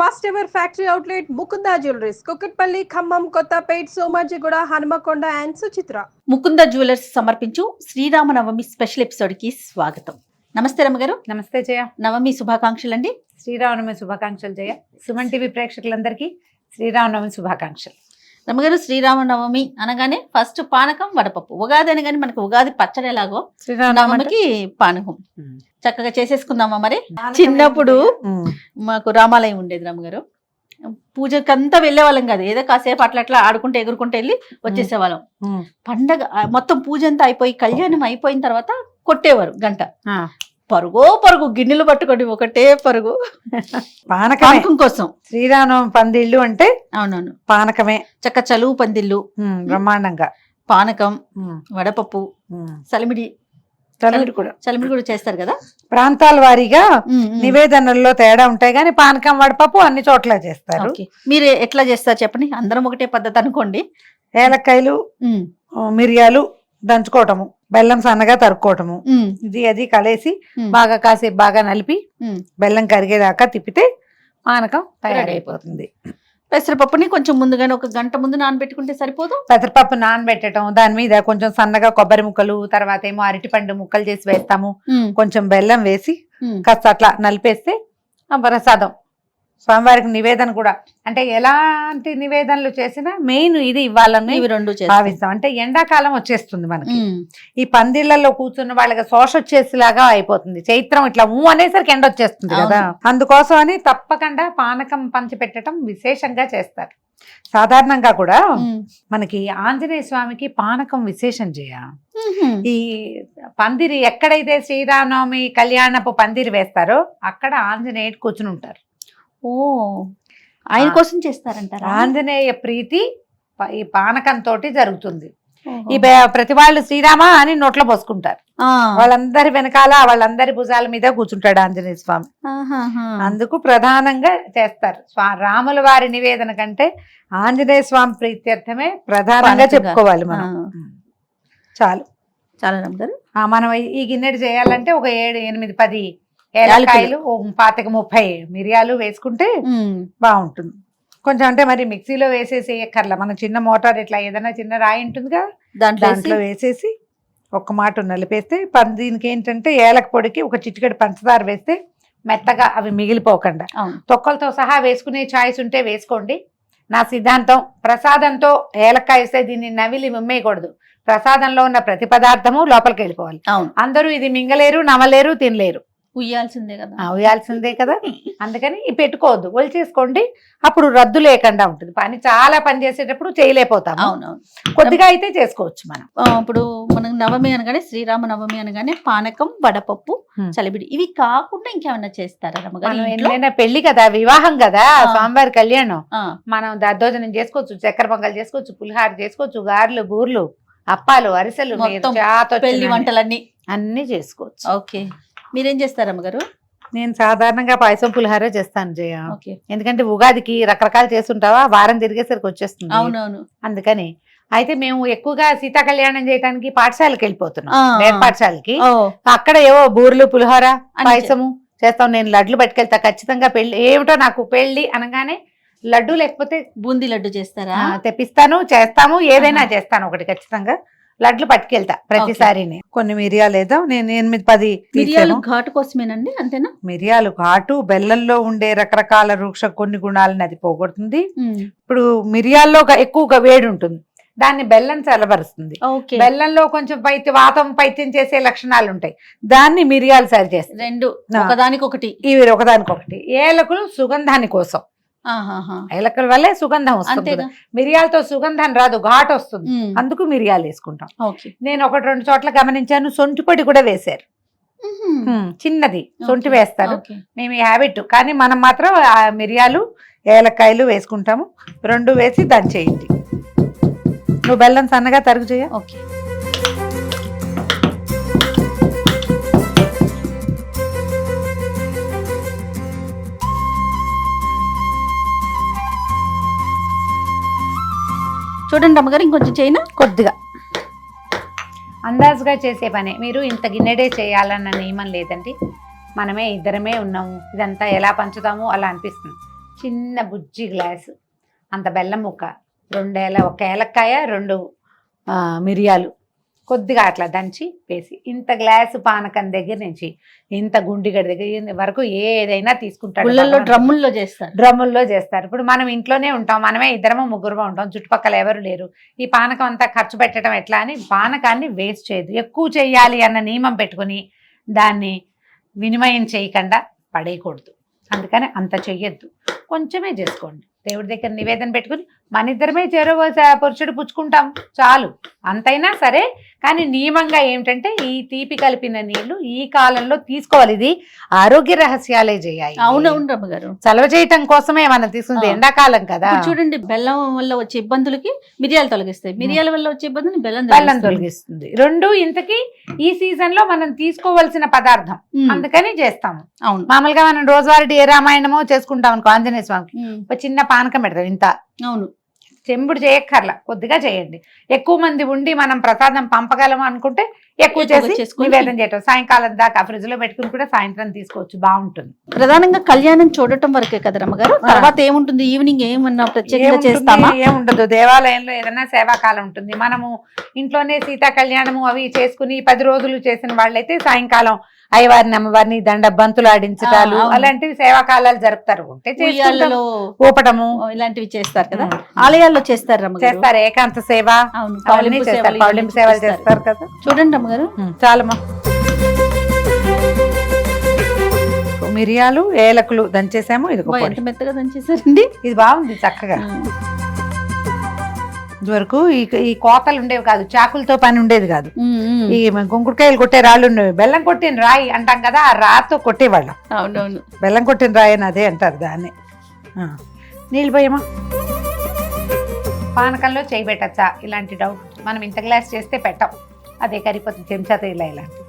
First ever factory outlet Mukunda jewelleries Kukatpally Khammam Kothapet Somajiguda Hanumakonda and Suchitra. Mukunda jewellers సమర్పించు Sriramanavami special ఎపిసోడ్కి స్వాగతం. నమస్తే రమ్మగారు. నమస్తే జయ. నవమి శుభాకాంక్షలు అండి శ్రీరామనవమి శుభాకాంక్షలు జయ. సుమన్ టీవీ ప్రేక్షకులందరికీ శ్రీరామనవమి శుభాకాంక్షలు. రమ్మగారు శ్రీరామనవమి అనగానే ఫస్ట్ పానకం వడపప్పు. ఉగాది అనగానే మనకు ఉగాది పచ్చడి ఎలాగో నవమికి పానకం. చక్కగా చేసేసుకుందామా మరి? చిన్నప్పుడు మాకు రామాలయం ఉండేది రమ్మగారు. పూజకంతా వెళ్ళే వాళ్ళం కాదు. ఏదో కాసేపు అట్లా అట్లా ఆడుకుంటే ఎగురుకుంటే వెళ్ళి వచ్చేసేవాళ్ళం. పండగ మొత్తం పూజ అంతా అయిపోయి కళ్యాణం అయిపోయిన తర్వాత కొట్టేవారు గంట. పరుగో పరుగు గిన్నెలు పట్టుకొని ఒకటే పరుగు. పానకం కోసం. శ్రీరామనవమి పందిళ్ళు అంటే అవునవును. పానకమే. చక్క చలువు పందిళ్ళు. ఉమ్, బ్రహ్మాండంగా. పానకం ఉమ్, వడపప్పు ఉమ్. సలిమిడి. చలివిడి కూడా. చలిమిడి కూడా చేస్తారు కదా? ప్రాంతాల వారీగా ఉమ్, ఉమ్. నివేదనల్లో తేడా ఉంటాయి కానీ పానకం వడపప్పు అన్ని చోట్ల చేస్తారు. ఓకే. మీరు ఎట్లా చేస్తారు చెప్పండి? అందరం ఒకటే పద్ధతి అనుకోండి. ఏలక్కాయలు ఉమ్, మిరియాలు దంచుకోవటము బెల్లం సన్నగా తరుక్కోవటము. ఇది అది కలిసి బాగా కాసేపు బాగా నలిపి. బెల్లం కరిగేదాకా తిప్పితే పానకం తయారైపోతుంది. పెసరపప్పుని కొంచెం ముందుగానే ఒక గంట ముందు నానబెట్టుకుంటే సరిపోదు? పెసరపప్పు నానబెట్టడం దాని మీద కొంచెం సన్నగా కొబ్బరి ముక్కలు తర్వాత ఏమో అరటిపండు ముక్కలు చేసి వేస్తాము. కొంచెం బెల్లం వేసి. కాస్త అట్లా నలిపేస్తే ప్రసాదం స్వామివారికి నివేదన కూడా. అంటే ఎలాంటి నివేదనలు చేసినా మెయిన్ ఇది ఇవ్వాలని ఇవి రెండు భావిస్తాం. అంటే ఎండాకాలం వచ్చేస్తుంది మనకి. ఈ పందిళ్ళలో కూర్చున్న వాళ్ళకి శోష వచ్చేసేలాగా అయిపోతుంది. చైత్రం ఇట్లా ఊ అనేసరికి ఎండ వచ్చేస్తుంది కదా. అందుకోసం అని తప్పకుండా పానకం పంచి పెట్టడం విశేషంగా చేస్తారు. సాధారణంగా కూడా. మనకి ఆంజనేయ స్వామికి పానకం విశేషం చేయ. ఈ పందిరి ఎక్కడైతే శ్రీరామనవమి కళ్యాణపు పందిరి వేస్తారో అక్కడ ఆంజనేయుడు కూర్చుని ఉంటారు. ఓ ఆయన. కోసం చేస్తారంటారా ఆంజనేయ ప్రీతి ఈ పానకం తోటి జరుగుతుంది. ఈ ప్రతి వాళ్ళు శ్రీరామ అని నోట్లో పోసుకుంటారు. వాళ్ళందరి వెనకాల వాళ్ళందరి భుజాల మీద కూర్చుంటాడు ఆంజనేయ స్వామి. అందుకు ప్రధానంగా చేస్తారు స్వా రాముల వారి నివేదన కంటే ఆంజనేయ స్వామి ప్రీత్యర్థమే ప్రధానంగా. చెప్పుకోవాలి మనం. చాలు చాలా గారు మనం ఈ- ఈ గిన్నెడు చేయాలంటే ఒక ఏడు ఎనిమిది పది ఏలకాయలు పాతిక ముప్పై మిరియాలు వేసుకుంటే బాగుంటుంది. కొంచెం అంటే మరి మిక్సీలో వేసేసి వేయక్కర్లా మన చిన్న మోటార్ ఇట్లా ఏదైనా చిన్న రాయి ఉంటుంది కదా దాంట్లో దాంట్లో వేసి- వేసేసి ఒక్క మాట నలిపేస్తే దీనికి ఏంటంటే ఏలక పొడికి ఒక చిటికెడు పంచదార వేస్తే మెత్తగా అవి మిగిలిపోకుండా. తొక్కలతో సహా వేసుకునే చాయిస్ ఉంటే వేసుకోండి. నా సిద్ధాంతం ప్రసాదంతో ఏలక్కాయ వేస్తే దీన్ని నవిలి మిమ్మేయకూడదు. ప్రసాదంలో ఉన్న ప్రతి పదార్థము లోపలికి వెళ్ళిపోవాలి. అందరూ ఇది మింగలేరు నమలేరు తినలేరు. ఉయ్యాల్సిందే కదా. ఉయ్యాల్సిందే కదా. అందుకని పెట్టుకోవద్దు. ఒలిచేసుకోండి అప్పుడు రద్దు లేకుండా ఉంటుంది. పని చాలా పని చేసేటప్పుడు చేయలేకపోతాము. అవునవును. కొద్దిగా అయితే చేసుకోవచ్చు మనం. ఇప్పుడు మనం నవమి అనగానే శ్రీరామ నవమి అనగానే పానకం వడపప్పు. చలిబిడి ఇవి కాకుండా ఇంకేమన్నా చేస్తారా రమ్మగారు పెళ్ళి కదా వివాహం కదా. స్వామివారి కళ్యాణం. మనం దద్దోజనం చేసుకోవచ్చు చక్కెర పొంగల్ చేసుకోవచ్చు పులిహార చేసుకోవచ్చు గారెలు బూర్లు అప్పాలు అరిసెలు పెళ్ళి వంటలన్నీ. అన్ని చేసుకోవచ్చు. ఓకే. మీరేం చేస్తారు అమ్మగారు? నేను సాధారణంగా పాయసం పులిహార చేస్తాను జయ. ఓకే. ఎందుకంటే ఉగాదికి రకరకాలు చేస్తుంటావా? వారం తిరిగేసరికి వచ్చేస్తుంది. అవునవును. అందుకని అయితే మేము ఎక్కువగా సీతా కళ్యాణం చేయడానికి పాఠశాలకు వెళ్ళిపోతున్నాం. వేద పాఠశాలకి. అక్కడ ఏవో బూర్లు పులిహోర పాయసము చేస్తాం. నేను లడ్లు పట్టుకెళ్తా. ఖచ్చితంగా పెళ్ళి ఏమిటో నాకు పెళ్ళి అనగానే లడ్డు లేకపోతే బూందీ లడ్డు చేస్తారా? తెప్పిస్తాను చేస్తాము. ఏదైనా. చేస్తాను ఒకటి ఖచ్చితంగా. లడ్లు పట్టుకెళ్తా ప్రతిసారి కొన్ని మిరియాలు ఏదో నేను ఎనిమిది పది మిరియాలు. ఘాటు కోసమేనండి అంతేనా? మిరియాలు ఘాటు బెల్లంలో ఉండే రకరకాల వృక్ష కొన్ని గుణాలను అది పోగొడుతుంది. ఇప్పుడు మిరియాల్లో ఒక ఎక్కువగా వేడి ఉంటుంది. దాన్ని బెల్లం చల్లబరుస్తుంది. బెల్లంలో కొంచెం పైత్య వాతం పైత్యం చేసే లక్షణాలు ఉంటాయి. దాన్ని మిరియాలు సరి చేస్తాయి. రెండు. ఒకదానికొకటి. ఇవి ఒకదానికొకటి. ఏలకులు సుగంధాని కోసం. ఏలకుల వల్లే సుగంధం వస్తుంది మిరియాలతో సుగంధం రాదు ఘాటు వస్తుంది. అందుకు మిరియాలు వేసుకుంటాం. నేను ఒకటి రెండు చోట్ల గమనించాను సొంటి పొడి కూడా వేశారు. చిన్నది. సొంటి. వేస్తారు. మేము ఈ హ్యాబిట్ కానీ మనం మాత్రం ఆ మిరియాలు ఏలక్కాయలు వేసుకుంటాము. రెండు వేసి దంచేయండి నువ్వు బెల్లం సన్నగా తరుగు చేయ. ఓకే. చూడండి అమ్మగారు ఇంకొంచెం చేయనా కొద్దిగా. అందాజుగా చేసే పనే. మీరు ఇంత గిన్నెడే చేయాలన్న నియమం లేదండి. మనమే ఇద్దరమే ఉన్నాము. ఇదంతా ఎలా పంచుతాము అలా అనిపిస్తుంది. చిన్న బుజ్జి గ్లాసు అంత బెల్లం ముక్క రెండేళ్ళ ఒక ఏలక్కాయ రెండు మిరియాలు. కొద్దిగా అట్లా దంచి వేసి ఇంత గ్లాసు పానకం దగ్గర నుంచి ఇంత గుండిగడి దగ్గర వరకు ఏదైనా భగవంతుడు. డ్రమ్ముల్లో చేస్తారు. డ్రమ్ముల్లో చేస్తారు. ఇప్పుడు మనం ఇంట్లోనే ఉంటాం మనమే ఇద్దరమో ముగ్గురమో ఉంటాం చుట్టుపక్కల ఎవరు లేరు. ఈ పానకం అంతా ఖర్చు పెట్టడం ఎట్లా అని పానకాన్ని వేస్ట్ చేయదు ఎక్కువ చేయాలి అన్న నియమం పెట్టుకుని దాన్ని వినిమయం చేయకుండా పడేయకూడదు. అందుకని అంత చెయ్యొద్దు. కొంచెమే చేసుకోండి. దేవుడి దగ్గర నివేదన పెట్టుకుని మన ఇద్దరమే చెరువు పురుషుడు పుచ్చుకుంటాం. చాలు. అంతైనా సరే కానీ నియమంగా ఏమిటంటే ఈ తీపి కలిపిన నీళ్ళు ఈ కాలంలో తీసుకోవాలి. ఇది ఆరోగ్య రహస్యాలే చేయాలి. అవునవును రమ్మగారు చలవ చేయటం కోసమే మనం తీసుకుంది. ఎండాకాలం కదా. చూడండి బెల్లం వల్ల వచ్చే ఇబ్బందులకి మిరియాలు తొలగిస్తాయి. మిరియాల వల్ల వచ్చే ఇబ్బందిని బెల్లం బెల్లం తొలగిస్తుంది. రెండు ఇంతకి ఈ సీజన్లో మనం తీసుకోవాల్సిన పదార్థం. అందుకని చేస్తాము. అవును. మామూలుగా మనం రోజువారీ ఏ రామాయణమో చేసుకుంటాం అనుకో ఆంజనేయ స్వామికి ఉమ్, ఒక చిన్న పానకం పెడతాం ఇంత. అవును. చెంబుడు చేయక్కర్లా కొద్దిగా చేయండి. ఎక్కువ మంది ఉండి మనం ప్రసాదం పంపగలము అనుకుంటే ఎక్కువ చేసి నివేదన చేయటం. సాయంకాలం దాకా ఫ్రిడ్జ్లో పెట్టుకుని కూడా సాయంత్రం తీసుకోవచ్చు బాగుంటుంది. ప్రధానంగా కళ్యాణం చూడటం వరకే కదా రమ్మగారు? ఆ. తర్వాత ఏముంటుంది? ఈవినింగ్ ఏమన్నా ప్రత్యేకంగా? చేస్తామా? ఏముండదు. దేవాలయంలో ఏదైనా సేవాకాలం ఉంటుంది. మనము ఇంట్లోనే సీతా కళ్యాణము అవి చేసుకుని పది రోజులు చేసిన వాళ్ళైతే సాయంకాలం అయ్యవారిని అమ్మవారిని దండ బంతులు ఆడించటాలు. అలాంటివి సేవాకాలాలు జరుపుతారు. ఉంటే చేసుకుంటాం. ఉయ్యాలలో ఊపటము. ఇలాంటివి చేస్తారు కదా. ఆలయాల్లో చేస్తారు చేస్తారు ఏకాంత సేవ. అవన్నీ చేస్తారు. సేవలు పౌలింపు సేవలు చేస్తారు. కదా. చూడండి రమ్మగారు చాలమ్మా. మిరియాలు ఏలకులు దంచేసాము. ఇది మెత్తగా దంచేసారండి ఇది బాగుంది చక్కగా. ఇదివరకు ఈ ఈ కోతలు ఉండేవి కాదు చాకులతో పని ఉండేది కాదు. ఈ గుంకుడుకాయలు కొట్టే రాళ్ళు ఉండేవి. బెల్లం కొట్టిన రాయి అంటాం కదా ఆ రాతో కొట్టేవాళ్ళం. అవునవును. బెల్లం కొట్టిన రాయి అని అదే అంటారు దాన్ని. నీళ్ళు పోయమా పానకంలో చేయి పెట్టచ్చా? ఇలాంటి డౌట్ మనం ఇంత గ్లాస్ చేస్తే పెట్టం. అదే కరిపోతుంది చెంచాతో ఇలా ఇలాంటి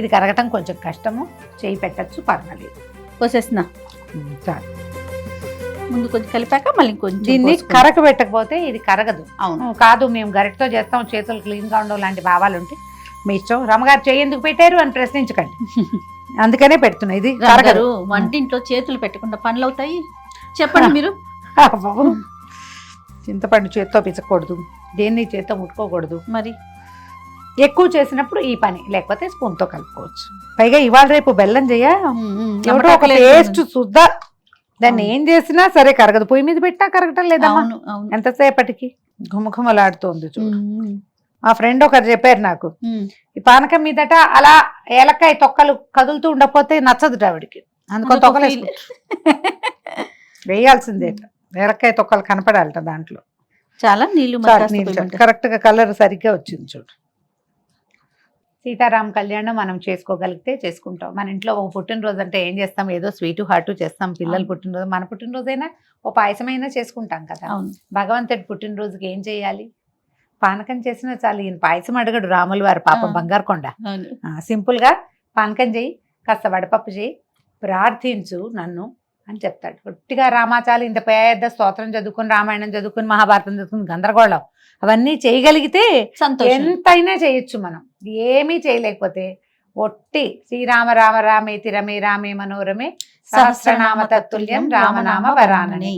ఇది కరగటం కొంచెం కష్టము. చేయి పెట్టచ్చు పర్వాలేదు. పోసేస్తున్నా. చాలు. ముందు కొంచెం కలిపాక మళ్ళీ కొంచెం దీన్ని. కరక పెట్టకపోతే ఇది కరగదు. అవును. "ఉమ్, కాదు మేము గరిటతో చేస్తాం చేతులు క్లీన్గా ఉండవు లాంటి భావాలు ఉంటే. మీ ఇష్టం. రమ్మగారు చేయి ఎందుకు పెట్టారు అని ప్రశ్నించకండి. అందుకనే పెడుతున్నా. ఇది కరగదు. వంటింట్లో చేతులు పెట్టకుండా పనులు అవుతాయి? చెప్పండి మీరు. చింతపండు చేత్తో పిచ్చకూడదు దేన్ని చేత్తో ముట్టుకోకూడదు. మరి? ఎక్కువ చేసినప్పుడు ఈ పని లేకపోతే స్పూన్తో కలుపుకోవచ్చు. పైగా ఇవాళ రేపు బెల్లం చేయ. టేస్ట్. శుద్ధ దాన్ని ఏం చేసినా సరే కరగదు. పొయ్యి మీద పెట్టా కరగటం లేదమ్మా. ఎంతసేపటికి? ఘుమఘుమలాడుతోంది చూడు. మా ఫ్రెండ్ ఒకరు చెప్పారు నాకు. ఈ పానకం మీదట అలా ఏలక్కాయ తొక్కలు కదులుతూ ఉండకపోతే నచ్చదు ఆవిడికి. అందుకో అదొక తొక్కలు. వేయాల్సిందే. ఏలక్కాయ తొక్కలు కనపడాలట దాంట్లో. చాలా నీళ్ళు నీళ్ళు. కరెక్ట్గా కలర్ సరిగ్గా వచ్చింది చూడు. సీతారాం కళ్యాణం మనం చేసుకోగలిగితే చేసుకుంటాం. మన ఇంట్లో ఒక పుట్టినరోజు అంటే ఏం చేస్తాం? ఏదో స్వీటు హాటు చేస్తాం. పిల్లల. పుట్టినరోజు మన పుట్టినరోజైనా ఓ పాయసమైనా చేసుకుంటాం కదా. భగవంతుడి పుట్టినరోజుకి ఏం చేయాలి? పానకం చేసినా చాలు ఈయన పాయసం అడగడు రాముల వారు పాపం. బంగారు కొండ. సింపుల్గా పానకం చేయి కాస్త వడపప్పు చేయి ప్రార్థించు నన్ను. అని చెప్తాడు. ఒట్టిగా రామాచాలు ఇంత పెద్ద స్తోత్రం చదువుకుని రామాయణం చదువుకుని మహాభారతం చదువుకుని గందరగోళం. అవన్నీ చేయగలిగితే ఎంతైనా చేయొచ్చు మనం. ఏమీ చేయలేకపోతే ఒట్టి శ్రీరామ రామ రామేతి రమే రామే మనోరమే సహస్రనామ తత్తుల్యం రామనామ వరానని.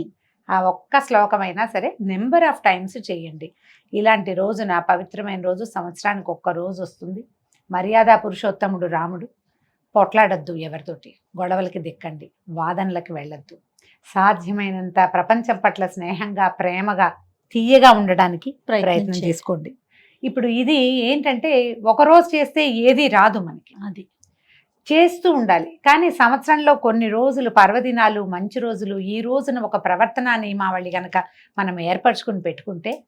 ఆ ఒక్క శ్లోకమైనా సరే నెంబర్ ఆఫ్ టైమ్స్ చేయండి. ఇలాంటి రోజున పవిత్రమైన రోజు సంవత్సరానికి ఒక్క రోజు వస్తుంది. మర్యాద పురుషోత్తముడు రాముడు. పొట్లాడద్దు ఎవరితోటి. గొడవలకి దిక్కండి వాదనలకి వెళ్ళొద్దు. సాధ్యమైనంత ప్రపంచం పట్ల స్నేహంగా ప్రేమగా తీయగా ఉండడానికి ప్రయత్నం ప్రయత్నం చేసి చేసుకోండి. ఇప్పుడు ఇది ఏంటంటే ఒక రోజు చేస్తే ఏది రాదు మనకి. అది. చేస్తూ ఉండాలి. కానీ సంవత్సరంలో కొన్ని రోజులు పర్వదినాలు మంచి రోజులు ఈ రోజున ఒక ప్రవర్తన నియమావళి గనక మనం ఏర్పరచుకుని పెట్టుకుంటే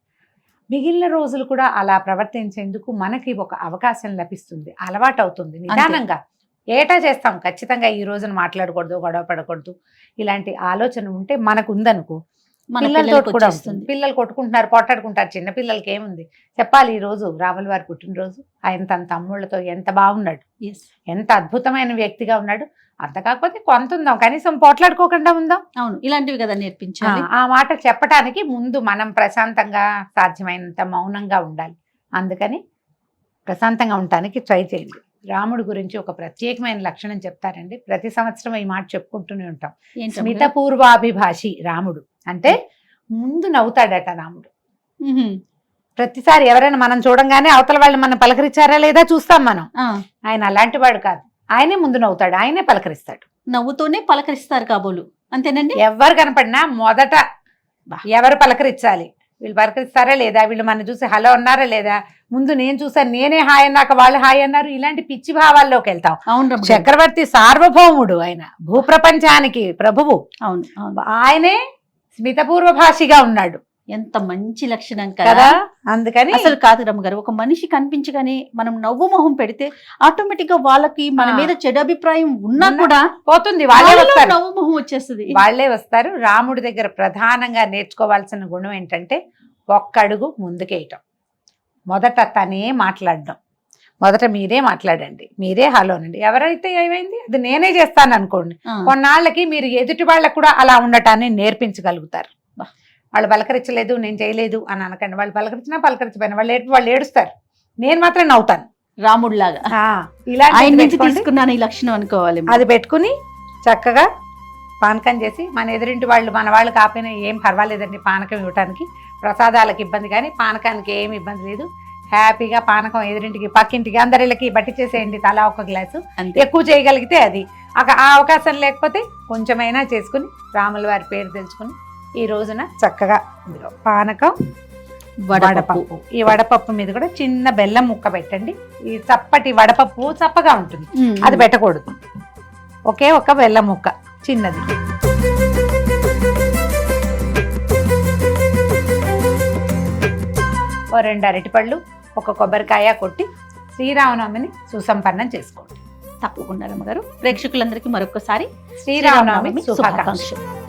మిగిలిన రోజులు కూడా అలా ప్రవర్తించేందుకు మనకి ఒక అవకాశం లభిస్తుంది అలవాటు అవుతుంది నిదానంగా. ఏటా చేస్తాం? ఖచ్చితంగా ఈ రోజున మాట్లాడకూడదు గొడవ పడకూడదు. ఇలాంటి ఆలోచన ఉంటే మనకు ఉందనుకో పిల్లలతో కూడా ఉంటుంది. పిల్లలు కొట్టుకుంటున్నారు పొట్టాడుకుంటారు చిన్న పిల్లలకి ఏముంది? చెప్పాలి ఈ రోజు రాముల వారి పుట్టినరోజు. ఆయన తన తమ్ముళ్ళతో ఎంత బాగున్నాడు. ఎంత అద్భుతమైన వ్యక్తిగా ఉన్నాడు? అంత కాకపోతే కొంత ఉందాం. కనీసం పోట్లాడుకోకుండా ఉందాం. అవును. ఇలాంటివి కదా నేర్పించాలి. ఆ మాట చెప్పటానికి ముందు మనం ప్రశాంతంగా సాధ్యమైనంత మౌనంగా ఉండాలి. అందుకని ప్రశాంతంగా ఉండటానికి ట్రై చేయండి. రాముడి గురించి ఒక ప్రత్యేకమైన లక్షణం చెప్తారండి. ప్రతి సంవత్సరం ఈ మాట చెప్పుకుంటూనే ఉంటాం. స్మిత? పూర్వాభిభాషి రాముడు. అంటే ముందు నవ్వుతాడట రాముడు. ప్రతిసారి ఎవరైనా మనం చూడంగానే అవతల వాళ్ళు మనం పలకరించారా లేదా చూస్తాం మనం. ఆయన అలాంటి వాడు కాదు. ఆయనే ముందు నవ్వుతాడు ఆయనే పలకరిస్తాడు. నవ్వుతూనే పలకరిస్తారు కాబోలు. అంతేనండి? ఎవరు కనపడినా మొదట. ఎవరు పలకరించాలి? వీళ్ళు పలకరిస్తారా లేదా? వీళ్ళు మన చూసి హలో అన్నారా లేదా? ముందు నేను చూసాను నేనే హాయ్ అన్నాక వాళ్ళు హాయ్ అన్నారు. ఇలాంటి పిచ్చి భావాల్లోకి వెళ్తాం. అవును. చక్రవర్తి సార్వభౌముడు ఆయన భూప్రపంచానికి ప్రభువు. అవును అవును. ఆయనే స్మితపూర్వ భాషిగా ఉన్నాడు. ఎంత మంచి లక్షణం కదా? అందుకని అసలు కాదు రమ్మగారు ఒక మనిషి కనిపించగానే మనం నవ్వు మొహం పెడితే ఆటోమేటిక్గా వాళ్ళకి మన. మీద చెడు అభిప్రాయం ఉన్నా కూడా పోతుంది వాళ్ళే వస్తారు. నవ్వు మొహం వచ్చేస్తుంది. వాళ్ళే వస్తారు. రాముడి దగ్గర ప్రధానంగా నేర్చుకోవాల్సిన గుణం ఏంటంటే ఒక్కడుగు ముందుకేయటం. మొదట తనే మాట్లాడడం. మొదట మీరే మాట్లాడండి. మీరే హలోనండి. ఎవరైతే ఏమైంది? అది నేనే చేస్తాను అనుకోండి కొన్నాళ్ళకి మీరు ఎదుటి వాళ్ళకు కూడా అలా ఉండటాన్ని నేర్పించగలుగుతారు. వాళ్ళు పలకరించలేదు నేను చేయలేదు అని అనకండి. వాళ్ళు పలకరించినా పలకరించపోయినా వాళ్ళు వాళ్ళు ఏడుస్తారు. నేను మాత్రం నవ్వుతాను. రాముడిలాగా. తీసుకున్నాను ఈ లక్షణం అనుకోవాలి అది పెట్టుకుని చక్కగా పానకం చేసి మన ఎదురింటి వాళ్ళు మన వాళ్ళు కాకపోయినా ఏం పర్వాలేదండి పానకం ఇవ్వటానికి. ప్రసాదాలకు ఇబ్బంది కానీ పానకానికి ఏం ఇబ్బంది లేదు. హ్యాపీగా పానకం ఎదురింటికి పక్కింటికి అందరిళ్ళకి బట్టి చేసేయండి తలా ఒక గ్లాసు. ఎక్కువ చేయగలిగితే అది. ఆ అవకాశం లేకపోతే కొంచెమైనా చేసుకుని రాముల వారి పేరు తెలుసుకుని ఈ రోజున చక్కగా పానకం వడపప్పు. ఈ వడపప్పు మీద కూడా చిన్న బెల్లం ముక్క పెట్టండి. ఈ చప్పటి వడపప్పు చప్పగా ఉంటుంది. అది పెట్టకూడదు. ఒకే ఒక బెల్లం ముక్క చిన్నది. ఓ రెండు అరటిపళ్ళు ఒక కొబ్బరికాయ కొట్టి శ్రీరామనవమిని సుసంపన్నం చేసుకోండి. తప్పకుండా రమ్మగారు. ప్రేక్షకులందరికీ మరొకసారి శ్రీరామనవమి శుభాకాంక్షలు.